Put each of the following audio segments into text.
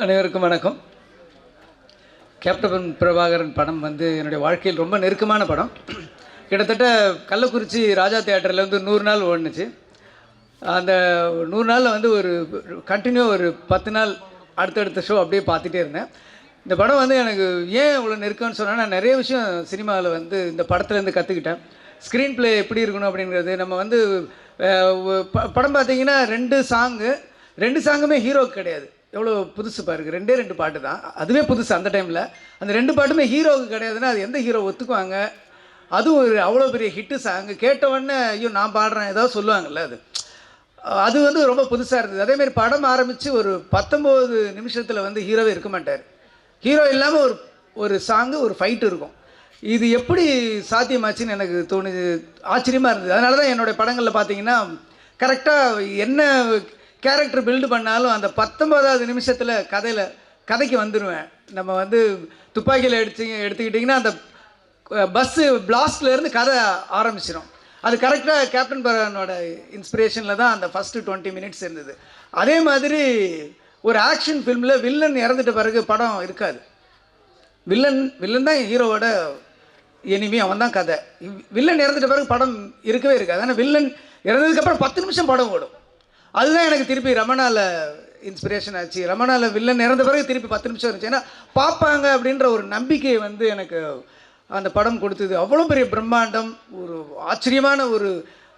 அனைவருக்கும் வணக்கம். கேப்டன் பிரபாகரன் படம் வந்து என்னுடைய வாழ்க்கையில் ரொம்ப நெருக்கமான படம். கிட்டத்தட்ட கள்ளக்குறிச்சி ராஜா தியேட்டரில் வந்து நூறு நாள் ஓடுனுச்சு. அந்த நூறு நாளில் வந்து ஒரு கண்டினியூ ஒரு பத்து நாள் அடுத்தடுத்த ஷோ அப்படியே பார்த்துட்டே இருந்தேன். இந்த படம் வந்து எனக்கு ஏன் இவ்வளோ நெருக்கம்னு சொன்னால் நான் நிறைய விஷயம் சினிமாவில் வந்து இந்த படத்துலேருந்து கற்றுக்கிட்டேன் ஸ்க்ரீன் ப்ளே எப்படி இருக்கணும் அப்படிங்கிறது நம்ம வந்து ப- படம் பார்த்தீங்கன்னா ரெண்டு சாங்கு ரெண்டு சாங்குமே ஹீரோக்கு கிடையாது. எவ்வளோ புதுசு பாருங்க. ரெண்டே ரெண்டு பாட்டு தான். அதுவே புதுசு அந்த டைமில் அந்த ரெண்டு பாட்டுமே ஹீரோவுக்கு கிடையாதுன்னா அது எந்த ஹீரோ ஒத்துக்குவாங்க? அதுவும் ஒரு அவ்வளோ பெரிய ஹிட்டு சாங்கு கேட்டவொடனே ஐயோ நான் பாடுறேன். ஏதாவது சொல்லுவாங்கல்ல அது. அது வந்து ரொம்ப புதுசாக இருந்தது. அதேமாதிரி படம் ஆரம்பித்து ஒரு பத்தொம்போது நிமிஷத்தில் வந்து ஹீரோவே இருக்க மாட்டார். ஹீரோ இல்லாமல் ஒரு ஒரு சாங்கு ஒரு ஃபைட் இருக்கும். இது எப்படி சாத்தியமாச்சுன்னு எனக்கு தோணுது. ஆச்சரியமாக இருந்தது. அதனால தான் என்னுடைய படங்களில் பார்த்தீங்கன்னா கரெக்டாக என்ன கேரக்டர் பில்டு பண்ணாலும் அந்த பத்தொன்பதாவது நிமிஷத்தில் கதையில் கதைக்கு வந்துடுவேன் நம்ம வந்து துப்பாக்கியில் எடுத்து எடுத்துக்கிட்டிங்கன்னா அந்த பஸ்ஸு பிளாஸ்ட்லேருந்து கதை ஆரம்பிச்சிடும் அது கரெக்டாக கேப்டன் பரவனோட இன்ஸ்பிரேஷனில் தான் அந்த ஃபஸ்ட்டு டுவெண்ட்டி மினிட்ஸ் இருந்தது. அதே மாதிரி ஒரு ஆக்ஷன் ஃபிலிமில் வில்லன் இறந்துட்ட பிறகு படம் இருக்காது. வில்லன் வில்லன் தான் ஹீரோவோட எனிமி அவன் தான் கதை. வில்லன் இறந்துட்ட பிறகு படம் இருக்கவே இருக்காது. ஆனால் வில்லன் இறந்ததுக்கப்புறம் பத்து நிமிஷம் படம் ஓடும். அதுதான் எனக்கு திருப்பி ரமணால இன்ஸ்பிரேஷன் ஆச்சு. ரமணால வில்லன் இறந்த பிறகு திருப்பி பத்து நிமிஷம் இருந்துச்சு. ஏன்னா பார்ப்பாங்க அப்படின்ற ஒரு நம்பிக்கை வந்து எனக்கு அந்த படம் கொடுத்தது. அவ்வளோ பெரிய பிரம்மாண்டம் ஒரு ஆச்சரியமான ஒரு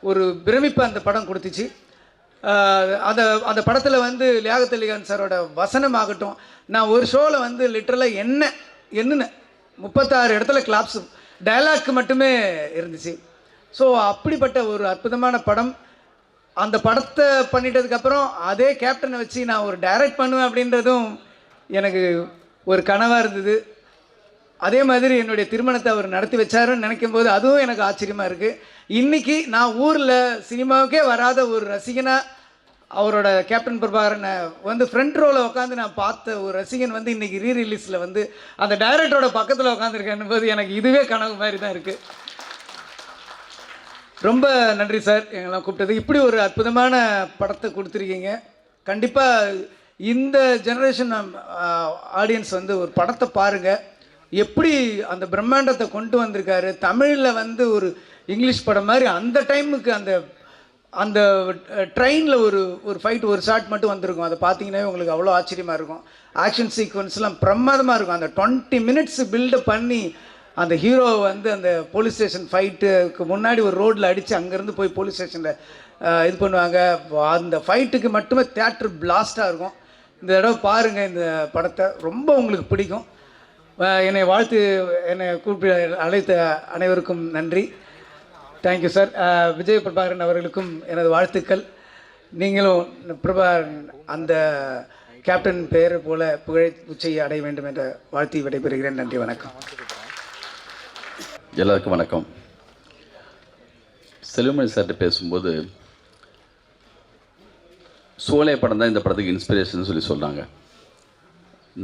ஒரு பிரமிப்பை அந்த படம் கொடுத்துச்சு. அந்த அந்த படத்தில் வந்து லியாகத் அலிகான் சாரோட வசனம் ஆகட்டும். நான் ஒரு ஷோவில் வந்து லிட்டரலாக என்ன என்னென்ன முப்பத்தாறு இடத்துல கிளாப்ஸ் டைலாக் மட்டுமே இருந்துச்சு. ஸோ அப்படிப்பட்ட ஒரு அற்புதமான படம். அந்த படத்தை பண்ணிட்டதுக்கப்புறம் அதே கேப்டனை வச்சு நான் ஒரு டைரக்ட் பண்ணுவேன் அப்படின்றதும் எனக்கு ஒரு கனவாக இருந்தது. அதே மாதிரி என்னுடைய திருமணத்தை அவர் நடத்தி வச்சாருன்னு நினைக்கும் போது அதுவும் எனக்கு ஆச்சரியமாக இருக்குது இன்றைக்கி நான் ஊரில் சினிமாவுக்கே வராத ஒரு ரசிகனாக அவரோட கேப்டன் பிரபாகரனை வந்து ஃப்ரண்ட் ரோவில் உட்காந்து நான் பார்த்த ஒரு ரசிகன் வந்து இன்றைக்கி ரீ ரிலீஸில் வந்து அந்த டைரக்டரோட பக்கத்தில் உட்காந்துருக்கேன் போது எனக்கு இதுவே கனவு மாதிரி தான் இருக்குது ரொம்ப நன்றி சார் எங்கெல்லாம் கூப்பிட்டது இப்படி ஒரு அற்புதமான படத்தை கொடுத்துருக்கீங்க. கண்டிப்பாக இந்த ஜெனரேஷன் ஆடியன்ஸ் வந்து ஒரு படத்தை பாருங்கள் எப்படி அந்த பிரம்மாண்டத்தை கொண்டு வந்திருக்காரு. தமிழில் வந்து ஒரு இங்கிலீஷ் படம் மாதிரி அந்த டைமுக்கு அந்த அந்த ட்ரெயினில் ஒரு ஒரு ஃபைட் ஒரு ஷாட் மட்டும் வந்திருக்கும். அதை பார்த்தீங்கன்னா உங்களுக்கு அவ்வளோ ஆச்சரியமாக இருக்கும். ஆக்ஷன் சீக்வன்ஸ்லாம் பிரமாதமாக இருக்கும். அந்த டுவெண்ட்டி மினிட்ஸ் பில்டப் பண்ணி அந்த ஹீரோ வந்து அந்த போலீஸ் ஸ்டேஷன் ஃபைட்டுக்கு முன்னாடி ஒரு ரோட்டில் அடித்து அங்கேருந்து போய் போலீஸ் ஸ்டேஷனில் இது பண்ணுவாங்க. அந்த ஃபைட்டுக்கு மட்டுமே தேட்டர் பிளாஸ்ட்டாக இருக்கும். இந்த தடவை பாருங்கள் இந்த படத்தை. ரொம்ப உங்களுக்கு பிடிக்கும். என்னை வாழ்த்து என்னை கூப்பிட்டு அழைத்த அனைவருக்கும் நன்றி. தேங்க்யூ சார் விஜய் பிரபாகரன் அவர்களுக்கும் எனது வாழ்த்துக்கள். நீங்களும் பிரபா அந்த கேப்டன் பெயர் போல புகழ் உச்சையை அடைய வேண்டும் என்ற வாழ்த்தி விடைபெறுகிறேன். நன்றி வணக்கம். எல்லாருக்கும் வணக்கம். செல்வமணி சார்கிட்ட பேசும்போது சோலை படம் தான் இந்த படத்துக்கு இன்ஸ்பிரேஷன் சொல்லி சொல்கிறாங்க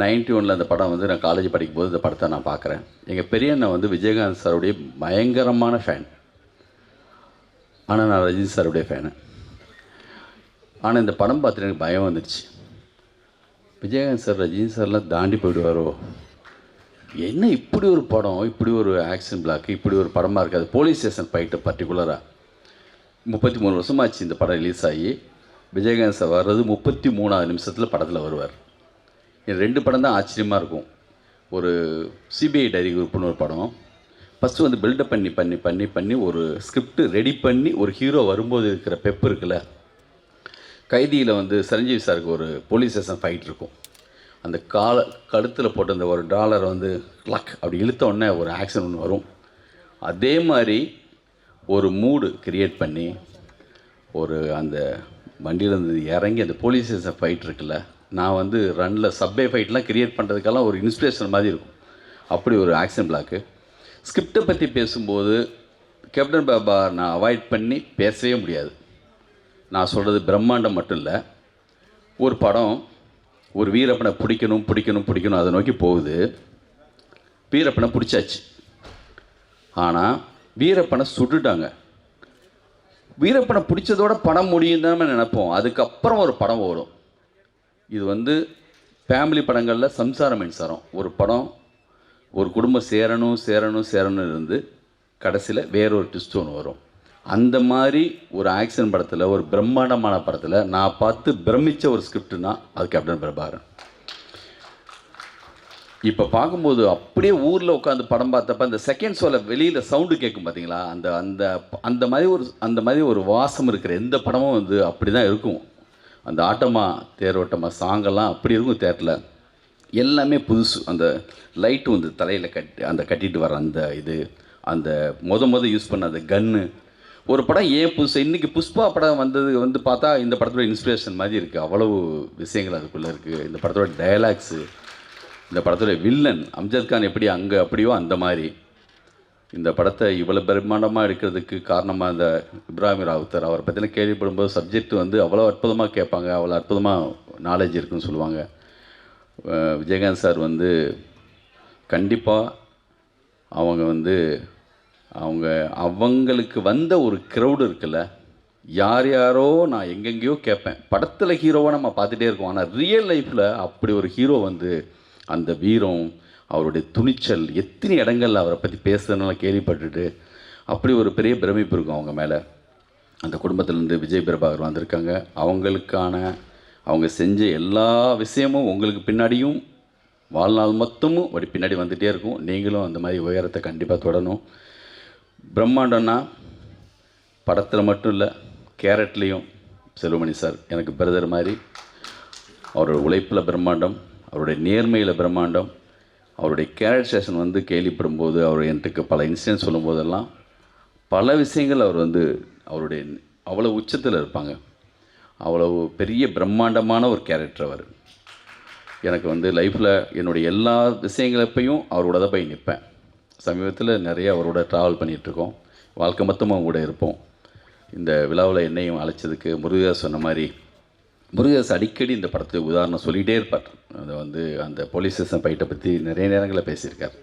நைன்டி ஒனில் அந்த படம் வந்து நான் காலேஜ் படிக்கும்போது இந்த படத்தை நான் பார்க்குறேன். எங்கள் பெரிய அண்ணன் வந்து விஜயகாந்த் சாருடைய பயங்கரமான ஃபேன் ஆனால் நான் ரஜினி சாருடைய ஃபேனு ஆனால் இந்த படம் பார்த்துட்டு எனக்கு பயம் வந்துடுச்சு விஜயகாந்த் சார் ரஜினி சார்லாம் தாண்டி போயிடுவாரோ? என்ன இப்படி ஒரு படம் இப்படி ஒரு ஆக்ஷன் பிளாக் இப்படி ஒரு படமாக இருக்காது போலீஸ் ஸ்டேஷன் ஃபைட்டு பர்டிகுலராக முப்பத்தி மூணு வருஷமாச்சு இந்த படம் ரிலீஸ் ஆகி. விஜயகாந்த் சார் வர்றது முப்பத்தி மூணாவது நிமிஷத்தில் படத்தில் வருவார். இது ரெண்டு படம் தான் ஆச்சரியமாக இருக்கும். ஒரு சிபிஐ டைரி குரூப்னு ஒரு படம். ஃபஸ்ட்டு வந்து பில்டப் பண்ணி பண்ணி பண்ணி பண்ணி ஒரு ஸ்கிரிப்ட் ரெடி பண்ணி ஒரு ஹீரோ வரும்போது இருக்கிற பெப்பு இருக்குல்ல? கைதியில் வந்து சரஞ்சீவி சாருக்கு ஒரு போலீஸ் ஸ்டேஷன் ஃபைட் இருக்கும். அந்த கால கழுத்தில் போட்டு அந்த ஒரு டாலரை வந்து லக் அப்படி இழுத்த உடனே ஒரு ஆக்ஷன் ஒன்று வரும். அதே மாதிரி ஒரு மூடு கிரியேட் பண்ணி ஒரு அந்த வண்டியிலேருந்து இறங்கி அந்த போலீஸ் ஸ்டேஷன் ஃபைட் இருக்குல்ல நான் வந்து ரன்னில் சப்வே ஃபைட்லாம் கிரியேட் பண்ணுறதுக்கெல்லாம் ஒரு இன்ஸ்பிரேஷன் மாதிரி இருக்கும். அப்படி ஒரு ஆக்ஷன் பிளாக்கு ஸ்கிரிப்டை பற்றி பேசும்போது கேப்டன் பாபா நான் அவாய்ட் பண்ணி பேசவே முடியாது. நான் சொல்கிறது பிரம்மாண்டம் மட்டும் இல்லை ஒரு படம் ஒரு வீரப்பனை பிடிக்கணும் பிடிக்கணும் பிடிக்கணும் அதை நோக்கி போகுது. வீரப்பனை பிடிச்சாச்சு. ஆனால் வீரப்பனை சுட்டுட்டாங்க. வீரப்பனை பிடிச்சதோட படம் முடியும் தான் நினைப்போம். அதுக்கப்புறம் ஒரு படம் ஓடும். இது வந்து ஃபேமிலி படங்களில் சம்சார மின்சாரம். ஒரு படம் ஒரு குடும்பம் சேரணும் சேரணும் சேரணும் இருந்து கடைசியில் வேற ஒரு ட்விஸ்ட் ஒன்று வரும். அந்த மாதிரி ஒரு ஆக்ஷன் படத்தில் ஒரு பிரம்மாண்டமான படத்தில் நான் பார்த்து பிரமிச்ச ஒரு ஸ்கிரிப்ட்னா அது கேப்டன் பிரபாகரன். இப்போ பார்க்கும்போது அப்படியே ஊரில் உட்காந்து படம் பார்த்தப்ப அந்த செகண்ட் ஷோவில் வெளியில் சவுண்டு கேட்கும் பார்த்தீங்களா அந்த அந்த அந்த மாதிரி ஒரு அந்த மாதிரி ஒரு வாசம் இருக்கிற எந்த படமும் வந்து அப்படி தான் இருக்கும். அந்த ஆட்டமா தேரோட்டமாக சாங்கெல்லாம் அப்படி இருக்கும் தேட்டரில் எல்லாமே புதுசு. அந்த லைட்டு வந்து தலையில் கட்டி அந்த கட்டிட்டு வர அந்த இது அந்த மொத மொதல் யூஸ் பண்ண அந்த கன்று ஒரு படம் ஏன் புதுசு? இன்றைக்கி புஷ்பா படம் வந்தது வந்து பார்த்தா இந்த படத்தோட இன்ஸ்பிரேஷன் மாதிரி இருக்குது அவ்வளவு விஷயங்கள் அதுக்குள்ளே இருக்குது இந்த படத்தோட டயலாக்ஸு இந்த படத்தோட வில்லன் அம்ஜத் கான் எப்படி அங்கே அப்படியோ அந்த மாதிரி. இந்த படத்தை இவ்வளோ பிரம்மாண்டமாக எடுக்கிறதுக்கு காரணமாக இந்த இப்ராஹிம் ராவுத்தர். அவரை பற்றின கேள்விப்படும்போது சப்ஜெக்ட் வந்து அவ்வளோ அற்புதமாக கேட்பாங்க. அவ்வளோ அற்புதமாக நாலேஜ் இருக்குன்னு சொல்லுவாங்க. விஜயகாந்த் சார் வந்து கண்டிப்பாக அவங்க வந்து அவங்க அவங்களுக்கு வந்த ஒரு க்ரௌடு இருக்குல்ல யார் யாரோ நான் எங்கெங்கேயோ கேட்பேன் படத்தில் ஹீரோவாக நம்ம பார்த்துட்டே இருக்கோம். ஆனால் ரியல் லைஃப்பில் அப்படி ஒரு ஹீரோ வந்து அந்த வீரம் அவருடைய துணிச்சல் எத்தனை இடங்கள்ல அவரை பற்றி பேசுறதுனால கேள்விப்பட்டுட்டு அப்படி ஒரு பெரிய பிரமிப்பு இருக்கும் அவங்க மேலே. அந்த குடும்பத்திலேருந்து விஜய் பிரபாகர் வந்திருக்காங்க. அவங்களுக்கான அவங்க செஞ்ச எல்லா விஷயமும் உங்களுக்கு பின்னாடியும் வாழ்நாள் மொத்தமும் அப்படி பின்னாடி வந்துகிட்டே இருக்கும். நீங்களும் அந்த மாதிரி உயரத்தை கண்டிப்பாக தொடணும். பிரம்மாண்டம்னா படத்தில் மட்டும் இல்லை கேரட்லேயும் செல்வமணி சார் எனக்கு பிரதர் மாதிரி. அவரோட உழைப்பில் பிரம்மாண்டம் அவருடைய நேர்மையில் பிரம்மாண்டம் அவருடைய கேரக்டரேஷன் வந்து கேள்விப்படும்போது அவர் என்கிட்ட பல இன்சிடென்ட் சொல்லும்போதெல்லாம் பல விஷயங்கள் அவர் வந்து அவருடைய அவ்வளோ உச்சத்தில் இருப்பாங்க. அவ்வளவு பெரிய பிரம்மாண்டமான ஒரு கேரக்டர் அவர். எனக்கு வந்து லைஃப்பில் என்னுடைய எல்லா விஷயங்களப்பையும் அவரோட தான் போய் நிற்பேன் சமீபத்தில் நிறைய அவரோட ட்ராவல் பண்ணிகிட்ருக்கோம் வாழ்க்கை மொத்தமாக அவங்க கூட இருப்போம். இந்த விழாவில் என்னையும் அழைச்சதுக்கு முருகதாஸ் சொன்ன மாதிரி முருகதாஸ் அடிக்கடி இந்த படத்துக்கு உதாரணம் சொல்லிகிட்டே இருப்பார். அதை வந்து அந்த போலீஸ் ஸ்டேஷன் ஃபைட்டை பற்றி நிறைய நேரங்களில் பேசியிருக்கார்.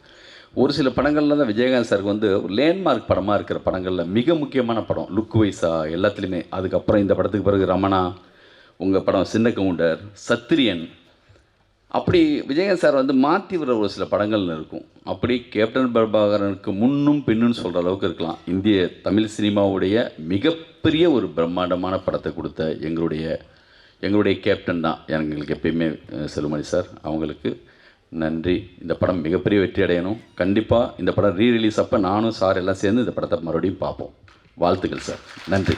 ஒரு சில படங்களில் தான் விஜயகாந்த் சாருக்கு வந்து ஒரு லேண்ட்மார்க் படமாக இருக்கிற படங்களில் மிக முக்கியமான படம் லுக் வைஸா எல்லாத்துலேயுமே. அதுக்கப்புறம் இந்த படத்துக்கு பிறகு ரமணா உங்கள் படம் சின்ன கவுண்டர் சத்திரியன் அப்படி விஜயகாந்த் சார் வந்து மாற்றி வர ஒரு சில படங்கள் இருக்கும். அப்படி கேப்டன் பிரபாகரனுக்கு முன்னும் பின்னும் சொல்கிற அளவுக்கு இருக்கலாம். இந்திய தமிழ் சினிமாவுடைய மிகப்பெரிய ஒரு பிரம்மாண்டமான படத்தை கொடுத்த எங்களுடைய எங்களுடைய கேப்டன் தான். எங்களுக்கு எப்பயுமே செல்லுமணி செல்வமணி சார் அவங்களுக்கு நன்றி. இந்த படம் மிகப்பெரிய வெற்றி அடையணும். கண்டிப்பாக இந்த படம் ரீ ரிலீஸ் அப்போ நானும் சார் எல்லாம் சேர்ந்து இந்த படத்தை மறுபடியும் பார்ப்போம். வாழ்த்துக்கள் சார். நன்றி.